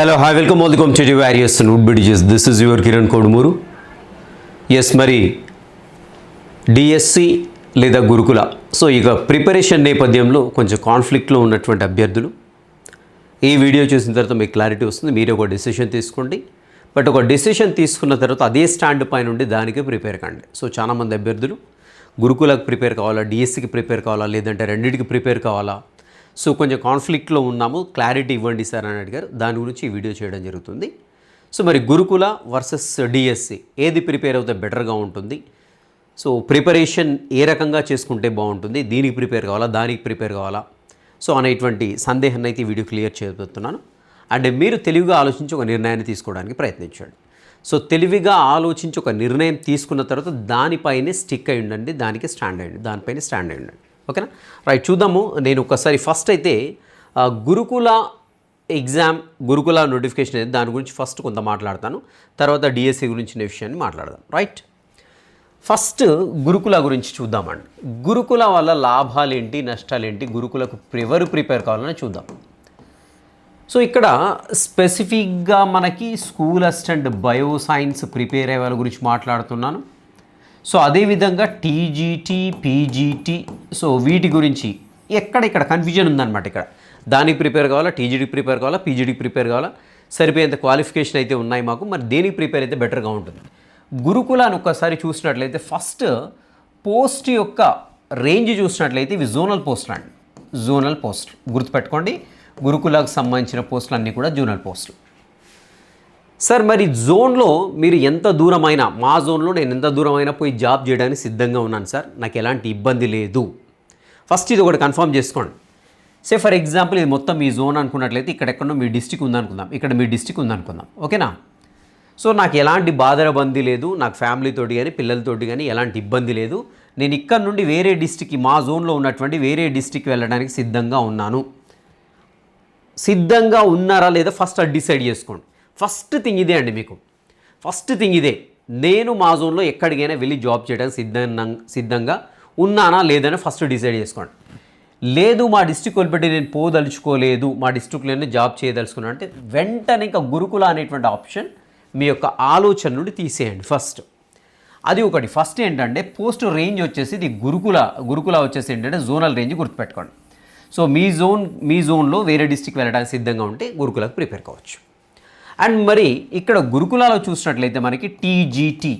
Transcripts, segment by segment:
Hello hi welcome all the competitive and would బిడిజెస్ this is your Kiran Kodumuru yes మరి DSC లేదా Gurukula so ఇక preparation నేపథ్యంలో కొంచెం కాన్ఫ్లిక్ట్లో ఉన్నటువంటి అభ్యర్థులు. ఈ వీడియో చూసిన తర్వాత మీకు క్లారిటీ వస్తుంది. మీరు ఒక డెసిషన్ తీసుకోండి. బట్ ఒక డెసిషన్ తీసుకున్న తర్వాత అదే స్టాండ్ పైన ఉండి దానికి ప్రిపేర్ కండి. సో చాలామంది అభ్యర్థులు గురుకులకు ప్రిపేర్ కావాలా డిఎస్సికి ప్రిపేర్ కావాలా లేదంటే రెండింటికి ప్రిపేర్ కావాలా? సో కొంచెం కాన్ఫ్లిక్ట్లో ఉన్నాము. క్లారిటీ ఇవ్వండి సార్ అని అడిగారు. దాని గురించి ఈ వీడియో చేయడం జరుగుతుంది. సో మరి గురుకుల వర్సెస్ డిఎస్సి ఏది ప్రిపేర్ అవుతే బెటర్గా ఉంటుంది? సో ప్రిపరేషన్ ఏ రకంగా చేసుకుంటే బాగుంటుంది? దీనికి ప్రిపేర్ కావాలా? దానికి ప్రిపేర్ కావాలా? సో అనేటువంటి సందేహాన్ని అయితే వీడియో క్లియర్ చేయబోతున్నాను అండ్ మీరు తెలివిగా ఆలోచించి ఒక నిర్ణయాన్ని తీసుకోవడానికి ప్రయత్నించండి. సో తెలివిగా ఆలోచించి ఒక నిర్ణయం తీసుకున్న తర్వాత దానిపైనే స్టిక్ అయి ఉండండి. దానికి స్టాండ్ అయ్యండి దానిపైన స్టాండ్ అయ్యండి ఓకేనా? రైట్ చూద్దాము. నేను ఒకసారి ఫస్ట్ అయితే గురుకుల ఎగ్జామ్ గురుకుల నోటిఫికేషన్ అయితే దాని గురించి ఫస్ట్ కొంత మాట్లాడతాను. తర్వాత డిఎస్సి గురించిన విషయాన్ని మాట్లాడదాం. రైట్ ఫస్ట్ గురుకుల గురించి చూద్దామండి. గురుకుల వల్ల లాభాలు ఏంటి నష్టాలు ఏంటి గురుకులకు ఎవరు ప్రిపేర్ కావాలని చూద్దాం. సో ఇక్కడ స్పెసిఫిక్గా మనకి school assistant bio science prepare అయ్యే వాళ్ళ గురించి మాట్లాడుతున్నాను. సో అదేవిధంగా టీజీటీ పీజీటీ సో వీటి గురించి ఎక్కడ ఇక్కడ కన్ఫ్యూజన్ ఉందన్నమాట ఇక్కడ. దానికి ప్రిపేర్ కావాలా టీజీడీకి ప్రిపేర్ కావాలా పీజీడీకి ప్రిపేర్ కావాలా? సరిపోయేంత క్వాలిఫికేషన్ అయితే ఉన్నాయి మాకు మరి దేనికి ప్రిపేర్ అయితే బెటర్గా ఉంటుంది? గురుకులాన్ని ఒక్కసారి చూసినట్లయితే ఫస్ట్ పోస్ట్ యొక్క రేంజ్ చూసినట్లయితే ఇవి జోనల్ పోస్టులు అండి జోనల్ పోస్ట్ గుర్తుపెట్టుకోండి. గురుకులాకు సంబంధించిన పోస్టులు అన్నీ కూడా జోనల్ పోస్టులు సార్ మరి జోన్లో మీరు ఎంత దూరమైనా మా జోన్లో నేను ఎంత దూరమైనా పోయి జాబ్ చేయడానికి సిద్ధంగా ఉన్నాను సార్. నాకు ఎలాంటి ఇబ్బంది లేదు. ఫస్ట్ ఇది ఒకటి కన్ఫర్మ్ చేసుకోండి. సే ఫర్ ఎగ్జాంపుల్ ఇది మొత్తం మీ జోన్ అనుకున్నట్లయితే ఇక్కడ ఎక్కడో మీ డిస్టిక్ ఉందనుకుందాం. ఇక్కడ మీ డిస్టిక్ ఉందనుకుందాం. ఓకేనా? సో నాకు ఎలాంటి బాధరబంది లేదు. నాకు ఫ్యామిలీతోటి కానీ పిల్లలతోటి కానీ ఎలాంటి ఇబ్బంది లేదు. నేను ఇక్కడ నుండి వేరే డిస్టిక్కి మా జోన్లో ఉన్నటువంటి వేరే డిస్టిక్ వెళ్ళడానికి సిద్ధంగా ఉన్నాను. సిద్ధంగా ఉన్నారా లేదా ఫస్ట్ అది డిసైడ్ చేసుకోండి. ఫస్ట్ థింగ్ ఇదే అండి మీకు. ఫస్ట్ థింగ్ ఇదే. నేను మా జోన్లో ఎక్కడికైనా వెళ్ళి జాబ్ చేయడానికి సిద్ధంగా సిద్ధంగా ఉన్నానా లేదని ఫస్ట్ డిసైడ్ చేసుకోండి. లేదు మా డిస్టిక్ వదిలిపెట్టి నేను పోదలుచుకోలేదు మా డిస్టిక్లోనే జాబ్ చేయదలుచుకున్నాను అంటే వెంటనే ఇంకా గురుకుల అనేటువంటి ఆప్షన్ మీ యొక్క ఆలోచన నుండి తీసేయండి ఫస్ట్. అది ఒకటి. ఫస్ట్ ఏంటంటే పోస్ట్ రేంజ్ వచ్చేసి ఇది గురుకుల గురుకుల వచ్చేసి ఏంటంటే జోనల్ రేంజ్ గుర్తుపెట్టుకోండి. సో మీ జోన్ మీ జోన్లో వేరే డిస్టిక్ వెళ్ళడానికి సిద్ధంగా ఉంటే గురుకులకు ప్రిపేర్ కావచ్చు. అండ్ మరి ఇక్కడ గురుకులాలో చూసినట్లయితే మనకి టీజీటీ.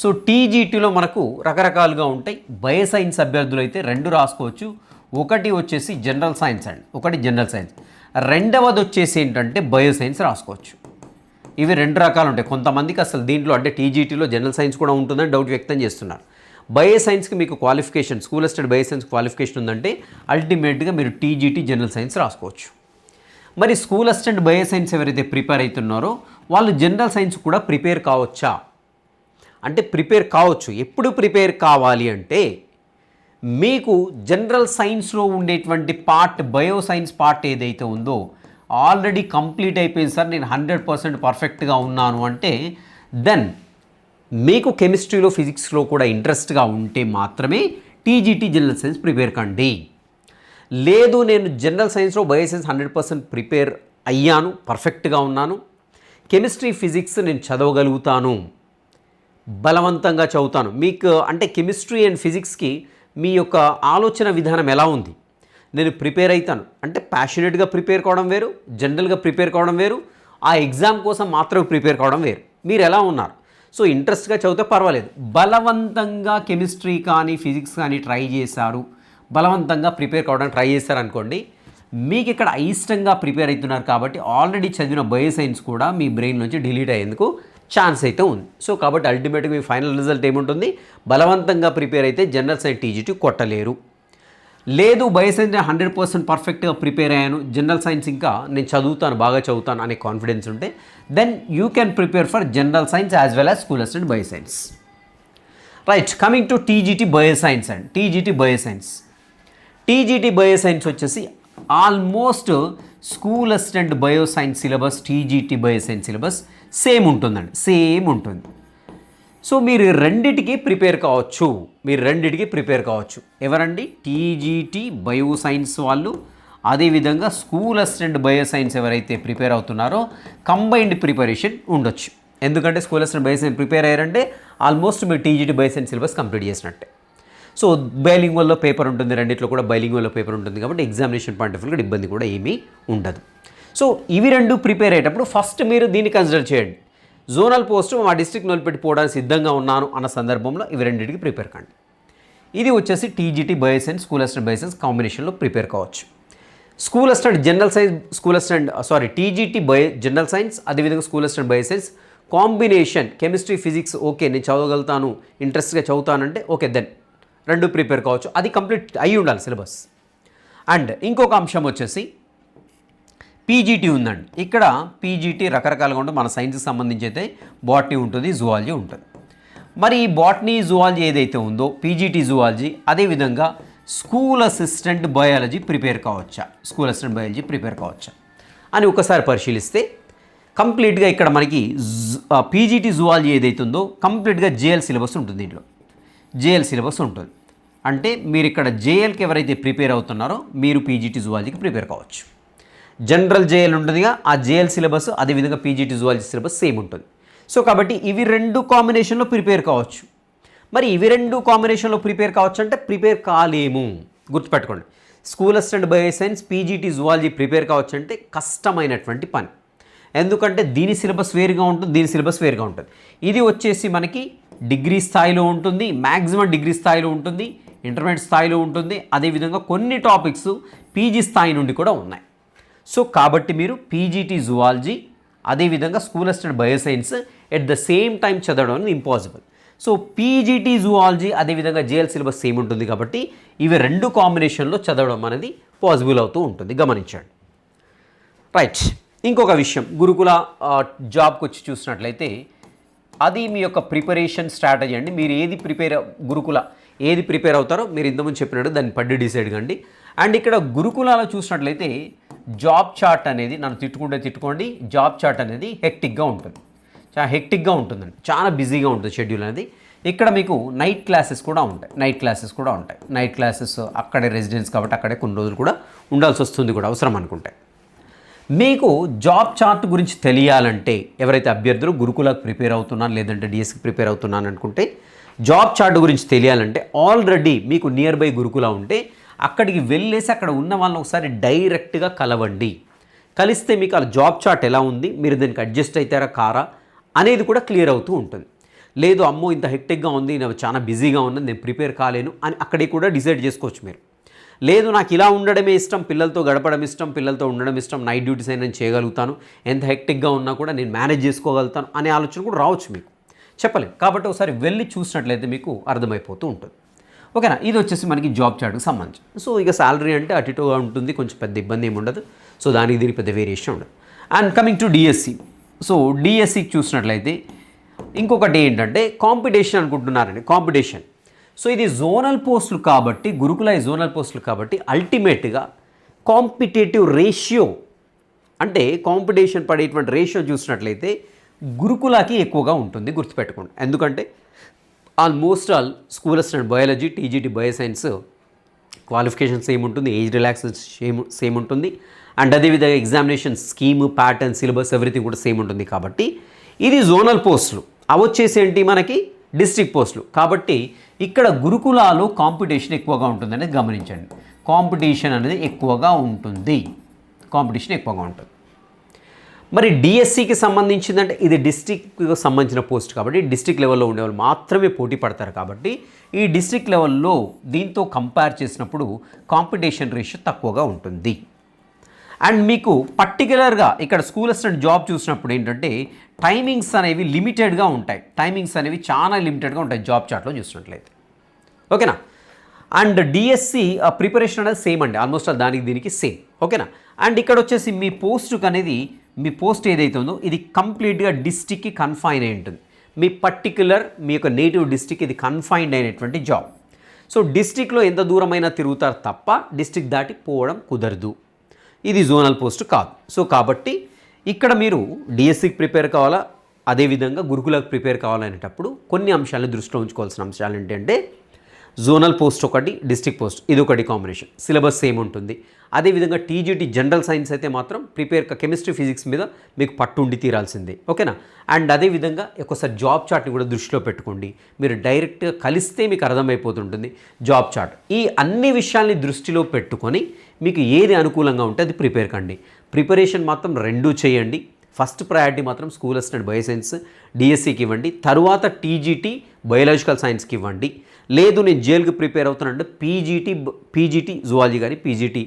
సో టీజీటీలో మనకు రకరకాలుగా ఉంటాయి. బయో సైన్స్ అభ్యర్థులు అయితే రెండు రాసుకోవచ్చు. ఒకటి వచ్చేసి జనరల్ సైన్స్ అండి. ఒకటి జనరల్ సైన్స్. రెండవది వచ్చేసి ఏంటంటే బయో సైన్స్ రాసుకోవచ్చు. ఇవి రెండు రకాలు ఉంటాయి. కొంతమందికి అసలు దీంట్లో అంటే టీజీటీలో జనరల్ సైన్స్ కూడా ఉంటుందని డౌట్ వ్యక్తం చేస్తున్నారు. బయో సైన్స్కి మీకు qualification school assistant bio science qualification ఉందంటే అల్టిమేట్గా మీరు టీజీటీ జనరల్ సైన్స్ రాసుకోవచ్చు. మరి స్కూల్ అసిస్టెంట్ బయో సైన్స్ ఎవరైతే ప్రిపేర్ అవుతున్నారో వాళ్ళు జనరల్ సైన్స్ కూడా ప్రిపేర్ కావచ్చా? అంటే ప్రిపేర్ కావచ్చు. ఎప్పుడు ప్రిపేర్ కావాలి అంటే మీకు జనరల్ సైన్స్లో ఉండేటువంటి పార్ట్ బయో సైన్స్ పార్ట్ ఏదైతే ఉందో ఆల్రెడీ కంప్లీట్ అయిపోయింది సార్ నేను హండ్రెడ్ పర్సెంట్ పర్ఫెక్ట్గా ఉన్నాను అంటే దెన్ మీకు కెమిస్ట్రీలో ఫిజిక్స్లో కూడా ఇంట్రెస్ట్గా ఉంటే మాత్రమే టీజీటీ జనరల్ సైన్స్ ప్రిపేర్ కండి. లేదు నేను జనరల్ సైన్స్లో bio science hundred percent prepare అయ్యాను పర్ఫెక్ట్గా ఉన్నాను. కెమిస్ట్రీ ఫిజిక్స్ నేను చదవగలుగుతాను. బలవంతంగా చదువుతాను. మీకు అంటే కెమిస్ట్రీ అండ్ ఫిజిక్స్కి మీ యొక్క ఆలోచన విధానం ఎలా ఉంది? నేను ప్రిపేర్ అవుతాను అంటే ప్యాషనెట్గా ప్రిపేర్ కావడం వేరు జనరల్గా ప్రిపేర్ కావడం వేరు ఆ ఎగ్జామ్ కోసం మాత్రమే ప్రిపేర్ కావడం వేరు. మీరు ఎలా ఉన్నారు? సో ఇంట్రెస్ట్గా చదివితే పర్వాలేదు. బలవంతంగా కెమిస్ట్రీ కానీ ఫిజిక్స్ కానీ ట్రై చేశారు. బలవంతంగా ప్రిపేర్ కావడానికి ట్రై చేశారు అనుకోండి మీకు ఇక్కడ అయిష్టంగా ప్రిపేర్ అవుతున్నారు కాబట్టి ఆల్రెడీ చదివిన బయో సైన్స్ కూడా మీ బ్రెయిన్ నుంచి డిలీట్ అయ్యేందుకు ఛాన్స్ అయితే ఉంది. సో కాబట్టి అల్టిమేట్గా మీ ఫైనల్ రిజల్ట్ ఏముంటుంది? బలవంతంగా ప్రిపేర్ అయితే జనరల్ సైన్స్ టీజీటీ కొట్టలేరు. లేదు బయో సైన్స్ నేను హండ్రెడ్ పర్సెంట్ పర్ఫెక్ట్గా ప్రిపేర్ అయ్యాను జనరల్ సైన్స్ ఇంకా నేను చదువుతాను బాగా చదువుతాను అనే కాన్ఫిడెన్స్ ఉంటే then you can prepare for general science as well as school assistant bio science right coming to TGT bio science and TGT bio science TGT bio science వచ్చేసి almost school assistant bio science syllabus TGT bio science syllabus same ఉంటుందండి same ఉంటుంది. So మీరు రెండిటికి prepare కావచ్చు మీరు రెండిటికి prepare కావచ్చు. ఎవరండి? టీజీటీ బయో సైన్స్ వాళ్ళు. అదేవిధంగా స్కూల్ అసిస్టెంట్ బయోసైన్స్ ఎవరైతే ప్రిపేర్ అవుతున్నారో కంబైన్డ్ ప్రిపరేషన్ ఉండొచ్చు. ఎందుకంటే స్కూల్ అసిస్టెంట్ బయోసైన్స్ ప్రిపేర్ అయ్యారంటే ఆల్మోస్ట్ మీరు టీజీటీ బయోసైన్స్ సిలబస్ కంప్లీట్ చేసినట్టే. సో బైలింగ్వల్లో పేపర్ ఉంటుంది రెండిట్లో కూడా బైలింగ్వల్లో పేపర్ ఉంటుంది కాబట్టి ఎగ్జామినేషన్ పాయింట్ ఆఫ్ వ్యూ ఇబ్బంది కూడా ఏమీ ఉండదు. సో ఇవి రెండు ప్రిపేర్ అయ్యేటప్పుడు ఫస్ట్ మీరు దీన్ని కన్సిడర్ చేయండి. జోనల్ పోస్ట్ మా డిస్ట్రిక్ట్ నిలబెట్టి పోవడానికి సిద్ధంగా ఉన్నాను అన్న సందర్భంలో ఇవి రెండింటికి ప్రిపేర్ కండి. ఇది వచ్చేసి TGT bioscience school assistant bioscience కాంబినేషన్లో ప్రిపేర్ కావచ్చు. School assistant general science school assistant sorry TGT bio general science అదేవిధంగా school assistant bioscience combination chemistry physics okay నేను చదవగలుగుతాను ఇంట్రెస్ట్గా చదువుతానంటే ఓకే దెన్ రెండు ప్రిపేర్ కావచ్చు. అది కంప్లీట్ అయి ఉండాలి సిలబస్. అండ్ ఇంకొక అంశం వచ్చేసి పీజీటీ ఉందండి. ఇక్కడ పీజీటీ రకరకాలుగా ఉంటుంది. మన సైన్స్కి సంబంధించి అయితే బాటనీ ఉంటుంది జువాలజీ ఉంటుంది. మరి ఈ బాటనీ జువాలజీ ఏదైతే ఉందో పీజీటీ జువాలజీ అదేవిధంగా స్కూల్ అసిస్టెంట్ బయాలజీ ప్రిపేర్ కావచ్చా? స్కూల్ అసిస్టెంట్ బయాలజీ ప్రిపేర్ కావచ్చా? అని ఒకసారి పరిశీలిస్తే కంప్లీట్గా ఇక్కడ మనకి పీజీటీ జువాలజీ ఏదైతే ఉందో కంప్లీట్గా జేఎల్ సిలబస్ ఉంటుంది దీంట్లో. జేఎల్ సిలబస్ ఉంటుంది. అంటే మీరు ఇక్కడ జేఎల్కి ఎవరైతే ప్రిపేర్ అవుతున్నారో మీరు పీజీటీ జువాలజీకి ప్రిపేర్ కావచ్చు. జనరల్ జేఎల్ ఉంటుందిగా ఆ జేఎల్ సిలబస్ అదేవిధంగా పీజీటీ జువాలజీ సిలబస్ సేమ్ ఉంటుంది. సో కాబట్టి ఇవి రెండు కాంబినేషన్లో ప్రిపేర్ కావచ్చు. మరి ఇవి రెండు కాంబినేషన్లో ప్రిపేర్ కావచ్చు అంటే ప్రిపేర్ కాలేము. గుర్తుపెట్టుకోండి. School assistant bioscience PGT zoology prepare కావచ్చు అంటే కష్టమైనటువంటి పని. ఎందుకంటే దీని సిలబస్ వేరుగా ఉంటుంది దీని సిలబస్ వేరుగా ఉంటుంది. ఇది వచ్చేసి మనకి డిగ్రీ స్థాయిలో ఉంటుంది మ్యాక్సిమం డిగ్రీ స్థాయిలో ఉంటుంది. ఇంటర్మీడియట్ స్థాయిలో ఉంటుంది. అదేవిధంగా కొన్ని టాపిక్స్ పీజీ స్థాయి నుండి కూడా ఉన్నాయి. సో కాబట్టి మీరు పీజీటీ జువాలజీ అదేవిధంగా school assistant bioscience at the same time చదవడం అనేది ఇంపాసిబుల్. సో పీజీటీ జువాలజీ అదేవిధంగా జేఎల్ సిలబస్ సేమ్ ఉంటుంది కాబట్టి ఇవి రెండు కాంబినేషన్లో చదవడం అనేది పాసిబుల్ అవుతూ ఉంటుంది. గమనించండి. రైట్. ఇంకొక విషయం. గురుకుల జాబ్కి వచ్చి చూసినట్లయితే అది మీ యొక్క ప్రిపరేషన్ స్ట్రాటజీ అండి. మీరు ఏది ప్రిపేర్ గురుకుల ఏది ప్రిపేర్ అవుతారో మీరు ఇంతకుముందు చెప్పినట్టు దాన్ని పడ్డి డిసైడ్ కండి. అండ్ ఇక్కడ గురుకులాలో చూసినట్లయితే జాబ్ చార్ట్ అనేది నన్ను తిట్టుకుంటే తిట్టుకోండి జాబ్ చార్ట్ అనేది హెక్టిక్గా ఉంటుంది. చాలా హెక్టిక్గా ఉంటుందండి. చాలా బిజీగా ఉంటుంది షెడ్యూల్ అనేది. ఇక్కడ మీకు నైట్ క్లాసెస్ కూడా ఉంటాయి. నైట్ క్లాసెస్ కూడా ఉంటాయి. నైట్ క్లాసెస్ అక్కడే రెసిడెన్స్ కాబట్టి అక్కడే కొన్ని రోజులు కూడా ఉండాల్సి వస్తుంది కూడా అవసరం అనుకుంటే. మీకు జాబ్ చార్ట్ గురించి తెలియాలంటే ఎవరైతే అభ్యర్థులు గురుకులకు ప్రిపేర్ అవుతున్నాను లేదంటే డిఎస్కి ప్రిపేర్ అవుతున్నాను అనుకుంటే జాబ్ చార్ట్ గురించి తెలియాలంటే ఆల్రెడీ మీకు నియర్ బై గురుకుల ఉంటే అక్కడికి వెళ్ళేసి అక్కడ ఉన్న వాళ్ళని ఒకసారి డైరెక్ట్గా కలవండి. కలిస్తే మీకు ఆ జాబ్ చార్ట్ ఎలా ఉంది మీరు దానికి అడ్జస్ట్ అవుతారా కారా అనేది కూడా క్లియర్ అవుతూ ఉంటుంది. లేదు అమ్మో ఇంత హెక్టిక్గా ఉంది నేను చాలా బిజీగా ఉన్నది నేను ప్రిపేర్ కాలేను అని అక్కడే కూడా డిసైడ్ చేసుకోవచ్చు మీరు. లేదు నాకు ఇలా ఉండడమే ఇష్టం పిల్లలతో గడపడం ఇష్టం పిల్లలతో ఉండడం ఇష్టం నైట్ డ్యూటీస్ అయినా నేను చేయగలుగుతాను ఎంత హెక్టిక్గా ఉన్నా కూడా నేను మేనేజ్ చేసుకోగలుగుతాను అనే ఆలోచన కూడా రావచ్చు మీకు. చెప్పలేం. కాబట్టి ఒకసారి వెళ్ళి చూసినట్లయితే మీకు అర్థమైపోతూ ఉంటుంది. ఓకేనా? ఇది వచ్చేసి మనకి జాబ్ చార్ట్కి సంబంధించి. సో ఇక శాలరీ అంటే అటు ఇటుగా ఉంటుంది. కొంచెం పెద్ద ఇబ్బంది ఏమి ఉండదు. సో దానికి దీనికి పెద్ద వేరియేషన్ ఉండదు. And coming to DSC so డిఎస్సికి చూసినట్లయితే ఇంకొకటి ఏంటంటే కాంపిటీషన్ అనుకుంటున్నారండి. కాంపిటీషన్ సో ఇది జోనల్ పోస్టులు కాబట్టి గురుకుల జోనల్ పోస్టులు కాబట్టి అల్టిమేట్గా కాంపిటేటివ్ రేషియో అంటే కాంపిటీషన్ పడేటువంటి రేషియో చూసినట్లయితే గురుకులాకి ఎక్కువగా ఉంటుంది గుర్తుపెట్టుకోండి. ఎందుకంటే almost all school assistant biology TGT bioscience qualification same ఉంటుంది ఏజ్ రిలాక్సేషన్ సేమ్ సేమ్ ఉంటుంది. అండ్ అదేవిధంగా examination scheme pattern syllabus everything కూడా సేమ్ ఉంటుంది కాబట్టి ఇది జోనల్ పోస్టులు అవి ఏంటి మనకి? డిస్ట్రిక్ట్ పోస్టులు కాబట్టి ఇక్కడ గురుకులాలో కాంపిటీషన్ ఎక్కువగా ఉంటుంది అనేది గమనించండి. కాంపిటీషన్ అనేది ఎక్కువగా ఉంటుంది. కాంపిటీషన్ ఎక్కువగా ఉంటుంది. మరి డిఎస్సికి సంబంధించిందంటే ఇది డిస్టిక్కి సంబంధించిన పోస్ట్ కాబట్టి డిస్టిక్ లెవెల్లో ఉండేవాళ్ళు మాత్రమే పోటీ పడతారు కాబట్టి ఈ డిస్టిక్ లెవెల్లో దీంతో కంపేర్ చేసినప్పుడు కాంపిటీషన్ రేషియో తక్కువగా ఉంటుంది. అండ్ మీకు పర్టికులర్గా ఇక్కడ స్కూల్ అసిస్టెంట్ జాబ్ చూసినప్పుడు ఏంటంటే టైమింగ్స్ అనేవి లిమిటెడ్గా ఉంటాయి. టైమింగ్స్ అనేవి చాలా లిమిటెడ్గా ఉంటాయి జాబ్ చాట్లో చూసినట్లయితే. ఓకేనా అండ్ డిఎస్సి ప్రిపరేషన్ అనేది సేమ్ అండి. ఆల్మోస్ట్ ఆల్ దానికి దీనికి సేమ్ ఓకేనా అండ్ ఇక్కడ వచ్చేసి మీ పోస్ట్కి అనేది మీ పోస్ట్ ఏదైతే ఉందో ఇది కంప్లీట్గా డిస్టిక్కి కన్ఫైన్ అయి ఉంటుంది. మీ పర్టిక్యులర్ మీ యొక్క నేటివ్ డిస్టిక్ ఇది కన్ఫైన్డ్ అయినటువంటి జాబ్ సో డిస్టిక్లో ఎంత దూరమైనా తిరుగుతారు తప్ప డిస్టిక్ దాటి పోవడం కుదరదు. ఇది జోనల్ పోస్ట్ కాదు. సో కాబట్టి ఇక్కడ మీరు డిఎస్సికి ప్రిపేర్ కావాలా? అదేవిధంగా గురుకులకు ప్రిపేర్ కావాలనేటప్పుడు కొన్ని అంశాలను దృష్టిలో ఉంచుకోవాల్సిన అంశాలు ఏంటంటే జోనల్ పోస్ట్ ఒకటి డిస్ట్రిక్ట్ పోస్ట్ ఇది ఒకటి కాంబినేషన్. సిలబస్ సేమ్ ఉంటుంది. అదేవిధంగా టీజీటీ జనరల్ సైన్స్ అయితే మాత్రం ప్రిపేర్ కెమిస్ట్రీ ఫిజిక్స్ మీద మీకు పట్టుండి తీరాల్సిందే. ఓకేనా? అండ్ అదేవిధంగా ఒకసారి జాబ్ చార్ట్ని కూడా దృష్టిలో పెట్టుకోండి. మీరు డైరెక్ట్గా కలిస్తే మీకు అర్థమైపోతుంటుంది జాబ్ చార్ట్. ఈ అన్ని విషయాల్ని దృష్టిలో పెట్టుకొని మీకు ఏది అనుకూలంగా ఉంటే అది ప్రిపేర్ కండి. ప్రిపరేషన్ మాత్రం రెండూ చేయండి. ఫస్ట్ ప్రయారిటీ మాత్రం స్కూల్ అసిస్టెంట్ బయోసైన్స్ డిఎస్సికి ఇవ్వండి. తర్వాత టీజీటీ బయోలాజికల్ సైన్స్కి ఇవ్వండి. లేదు నేను జైలుకి ప్రిపేర్ అవుతానంటే పీజీటీ పీజీటీ జువాలజీ కానీ పీజీటీ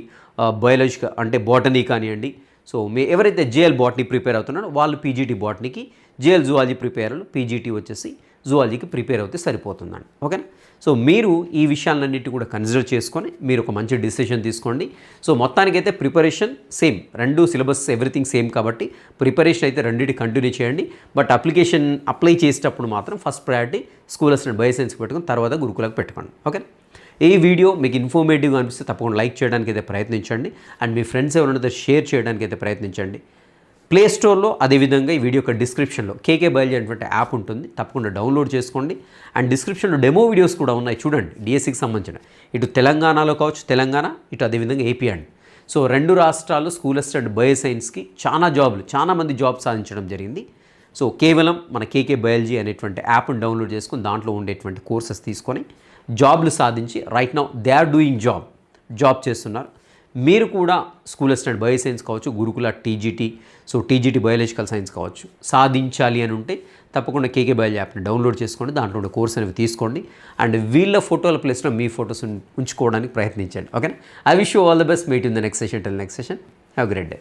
బయోలాజికల్ అంటే బాటనీ కానివ్వండి. సో మీ ఎవరైతే జేఎల్ బాటనీ ప్రిపేర్ అవుతున్నారో వాళ్ళు పీజీటీ బాటనీకి జేఎల్ జువాలజీ ప్రిపేర్ పీజీటీ వచ్చేసి జువాలజీకి ప్రిపేర్ అవుతే సరిపోతుందండి. ఓకేనా? సో మీరు ఈ విషయాలన్నిటి కూడా కన్సిడర్ చేసుకొని మీరు ఒక మంచి డిసిషన్ తీసుకోండి. సో మొత్తానికైతే ప్రిపరేషన్ సేమ్ రెండు సిలబస్ ఎవ్రీథింగ్ సేమ్ కాబట్టి ప్రిపరేషన్ అయితే రెండింటి కంటిన్యూ చేయండి. బట్ అప్లికేషన్ అప్లై చేసేటప్పుడు మాత్రం ఫస్ట్ ప్రయారిటీ స్కూల్ అసిస్టెంట్ బయోసైన్స్కి పెట్టుకుని తర్వాత గురుకులకు పెట్టుకోండి. ఓకే? ఈ వీడియో మీకు ఇన్ఫర్మేటివ్గా అనిపిస్తే తప్పకుండా లైక్ చేయడానికి అయితే ప్రయత్నించండి. అండ్ మీ ఫ్రెండ్స్ ఎవరైనా షేర్ చేయడానికి అయితే ప్రయత్నించండి. ప్లే స్టోర్లో అదేవిధంగా ఈ వీడియో యొక్క డిస్క్రిప్షన్లో కేకే బయలుజీ అనేటువంటి యాప్ ఉంటుంది. తప్పకుండా డౌన్లోడ్ చేసుకోండి. అండ్ డిస్క్రిప్షన్లో డెమో వీడియోస్ కూడా ఉన్నాయి. చూడండి డిఎస్సికి సంబంధించిన. ఇటు తెలంగాణలో కావచ్చు తెలంగాణ ఇటు అదేవిధంగా ఏపీ అండి సో రెండు రాష్ట్రాల్లో స్కూల్ అసిస్టెంట్ బయో సైన్స్కి చాలా జాబ్లు చాలా మంది జాబ్ సాధించడం జరిగింది. సో కేవలం మన కేకే బయాలజీ అనేటువంటి యాప్ను డౌన్లోడ్ చేసుకుని దాంట్లో ఉండేటువంటి కోర్సెస్ తీసుకొని జాబ్లు సాధించి right now they are doing job job చేస్తున్నారు. మీరు కూడా స్కూల్ అసిస్టెంట్ బయో సైన్స్ కావచ్చు Gurukula TGT so TGT biological science కావచ్చు సాధించాలి అని ఉంటే తప్పకుండా కేకే బయాలజీ యాప్ని డౌన్లోడ్ చేసుకోండి దాంట్లో ఉండే కోర్స్ అనేవి తీసుకోండి అండ్ వీళ్ళ ఫోటోల ప్లేస్లో మీ ఫోటోస్ ఉంచుకోవడానికి ప్రయత్నించండి ఓకేనా I wish you all the best meet in the next session till next session have great day